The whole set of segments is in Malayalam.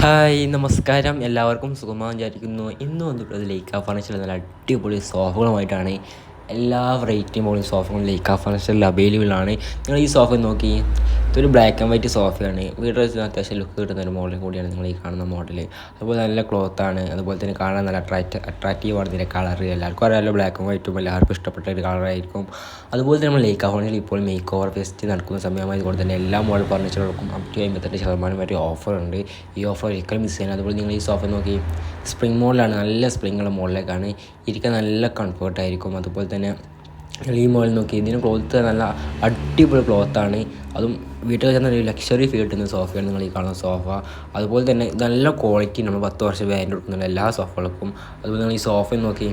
ഹായ് നമസ്കാരം. എല്ലാവർക്കും സുഖമാ വിചാരിക്കുന്നു. ഇന്ന് വന്നിട്ടുള്ളത് ലൈക്ക ഫർണിച്ചർ നല്ല അടിപൊളി സോഫകളുമായിട്ടാണ്. എല്ലാ വെറൈറ്റി മോഡൽ സോഫകളും ലേക്ക ഫർണിച്ചറിൽ അവൈലബിൾ ആണ്. നിങ്ങൾ ഈ സോഫ നോക്കി. ഇതൊരു ബ്ലാക്ക് ആൻഡ് വൈറ്റ് സോഫയാണ് വീട്ടിൽ വെച്ച് അത്യാവശ്യം ലുക്ക് കിട്ടുന്ന ഒരു മോഡൽ കൂടിയാണ് നിങ്ങൾ ഈ കാണുന്ന മോഡൽ അതുപോലെ നല്ല ക്ലോത്താണ് അതുപോലെ തന്നെ കാണാൻ നല്ല അട്രാക്റ്റ് അട്രാക്റ്റീവ് ആണ് ഇതിന്റെ കളർ എല്ലാവർക്കും അറിയാമല്ലോ ബ്ലാക്കും വൈറ്റും എല്ലാവർക്കും ഇഷ്ടപ്പെട്ട ഒരു കളറായിരിക്കും അതുപോലെ തന്നെ നമ്മൾ ലേക്ക് ഹോണിൽ ഇപ്പോൾ മേക്ക് ഓവർ ഫെസ്റ്റ് നടക്കുന്ന സമയമായതുകൊണ്ട് തന്നെ എല്ലാ മോഡൽ ഫർണിച്ചറുകൾക്കും അപ് ടു അമ്പത്തെട്ട് ശതമാനം വരെ ഓഫർ ഉണ്ട്. ഈ ഓഫർ ഒരിക്കലും മിസ് ചെയ്യാൻ. അതുപോലെ നിങ്ങൾ ഈ സോഫ നോക്കി സ്പ്രിംഗ് മോഡലാണ് നല്ല സ്പ്രിങ്ങുള്ള മോഡലേക്കാണ് ഇരിക്കാൻ നല്ല കംഫർട്ടായിരിക്കും അതുപോലെ തന്നെ ഈ മോഡൽ നോക്കി. ഇതിന് ക്ലോത്ത് നല്ല അടിപൊളി ക്ലോത്താണ്. അതും വീട്ടിൽ ചെന്ന ഒരു ലക്ഷറി ഫീൽ കിട്ടുന്ന സോഫയാണ് നിങ്ങൾ ഈ കാണുന്ന സോഫ. അതുപോലെ തന്നെ നല്ല ക്വാളിറ്റി നമ്മൾ പത്ത് വർഷം വാറന്റി കൊടുക്കുന്നുണ്ട് എല്ലാ സോഫകൾക്കും. അതുപോലെ നിങ്ങൾ ഈ സോഫ നോക്കി.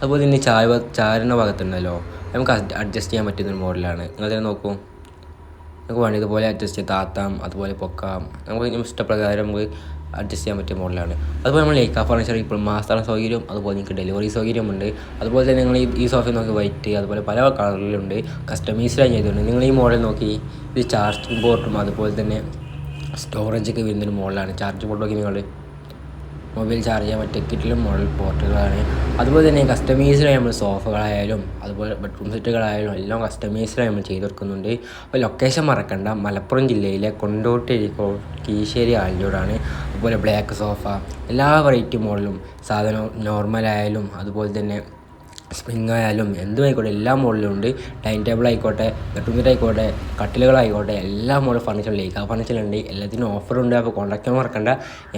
അതുപോലെ തന്നെ ചായ ചാരുന്ന ഭാഗത്തുണ്ടല്ലോ നമുക്ക് അഡ്ജസ്റ്റ് ചെയ്യാൻ പറ്റുന്ന ഒരു മോഡലാണ്. നിങ്ങൾ തന്നെ നോക്കൂ. നമുക്ക് വേണ്ടി ഇതുപോലെ അഡ്ജസ്റ്റ് ചെയ്ത് താത്താം അതുപോലെ പൊക്കാം. നമുക്ക് ഇഷ്ടപ്രകാരം നമുക്ക് അഡ്ജസ്റ്റ് ചെയ്യാൻ പറ്റിയ മോഡലാണ്. അതുപോലെ നമ്മൾ ലേക്കാ ഫർണിച്ചർ ഇപ്പോൾ മാസ്റ്റർ സൗകര്യം അതുപോലെ നിങ്ങൾക്ക് ഡെലിവറി സൗകര്യമുണ്ട്. അതുപോലെ തന്നെ നിങ്ങൾ ഈ സോഫ നോക്കി വൈറ്റ് അതുപോലെ പല കളറിലുണ്ട് കസ്റ്റമൈസ്ഡായി ചെയ്തിട്ടുണ്ട് നിങ്ങൾ ഈ മോഡൽ നോക്കി ഇത് ചാർജിങ് ബോർഡും അതുപോലെ തന്നെ സ്റ്റോറേജൊക്കെ വരുന്നൊരു മോഡലാണ് ചാർജ് ബോർഡ് നോക്കി നിങ്ങൾ മൊബൈൽ ചാർജ് ചെയ്യാൻ പറ്റിയ കിറ്റിലും മോഡൽ പോർട്ടുകളാണ് അതുപോലെ തന്നെ കസ്റ്റമൈസ്ഡായി നമ്മൾ സോഫകളായാലും അതുപോലെ ബെഡ്റൂം സെറ്റുകളായാലും എല്ലാം കസ്റ്റമൈസ്ഡായി നമ്മൾ ചെയ്തു കൊടുക്കുന്നുണ്ട്. അപ്പോൾ ലൊക്കേഷൻ മറക്കണ്ട. മലപ്പുറം ജില്ലയിലെ കൊണ്ടോട്ടി കീശ്ശേരി ആലിനോടാണ് അതുപോലെ ബ്ലാക്ക് സോഫ എല്ലാ വെറൈറ്റി മോഡലും സാധനം നോർമലായാലും അതുപോലെ തന്നെ സ്പ്രിങ് ആയാലും എന്തും ആയിക്കോട്ടെ എല്ലാ മോഡലും ഉണ്ട്. ഡൈനിങ് ടേബിൾ ആയിക്കോട്ടെ ബെഡ്റൂം ആയിക്കോട്ടെ കട്ടിലുകളായിക്കോട്ടെ എല്ലാ മോഡൽ ഫർണിച്ചറിലേക്ക് ആ ഫർണിച്ചറുണ്ട് എല്ലാത്തിനും ഓഫറുണ്ട് അപ്പോൾ കോൺടാക്ട് മറക്കണ്ട.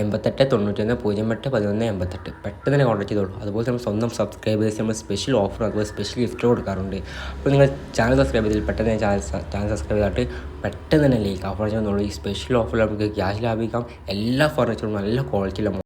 എൺപത്തെട്ട് തൊണ്ണൂറ്റൊന്ന് പൂജ്യം എട്ട് പതിനൊന്ന് എൺപത്തെട്ട്. പെട്ടെന്ന് തന്നെ കോൺടാക്ട് ചെയ്തോളൂ. അതുപോലെ നമ്മൾ സ്വന്തം സബ്സ്ക്രൈബേഴ്സ് നമ്മൾ സ്പെഷ്യൽ ഓഫർ അതുപോലെ സ്പെഷ്യൽ ഗിഫ്റ്റ് കൊടുക്കാറുണ്ട്. അപ്പോൾ നിങ്ങൾ ചാനൽ സബ്സ്ക്രൈബ് ചെയ്തിൽ പെട്ടെന്ന് ചാനൽ ചാനൽ സബ്സ്ക്രൈബ് ചെയ്തിട്ട് പെട്ടെന്ന് തന്നെ ലേക്ക് ആ ഫർണിച്ചർ ഈ സ്പെഷ്യൽ ഓഫറിൽ നമുക്ക് ക്യാഷ് ലാഭിക്കാം. എല്ലാ ഫർണിച്ചറും നല്ല ക്വാളിറ്റിയിലും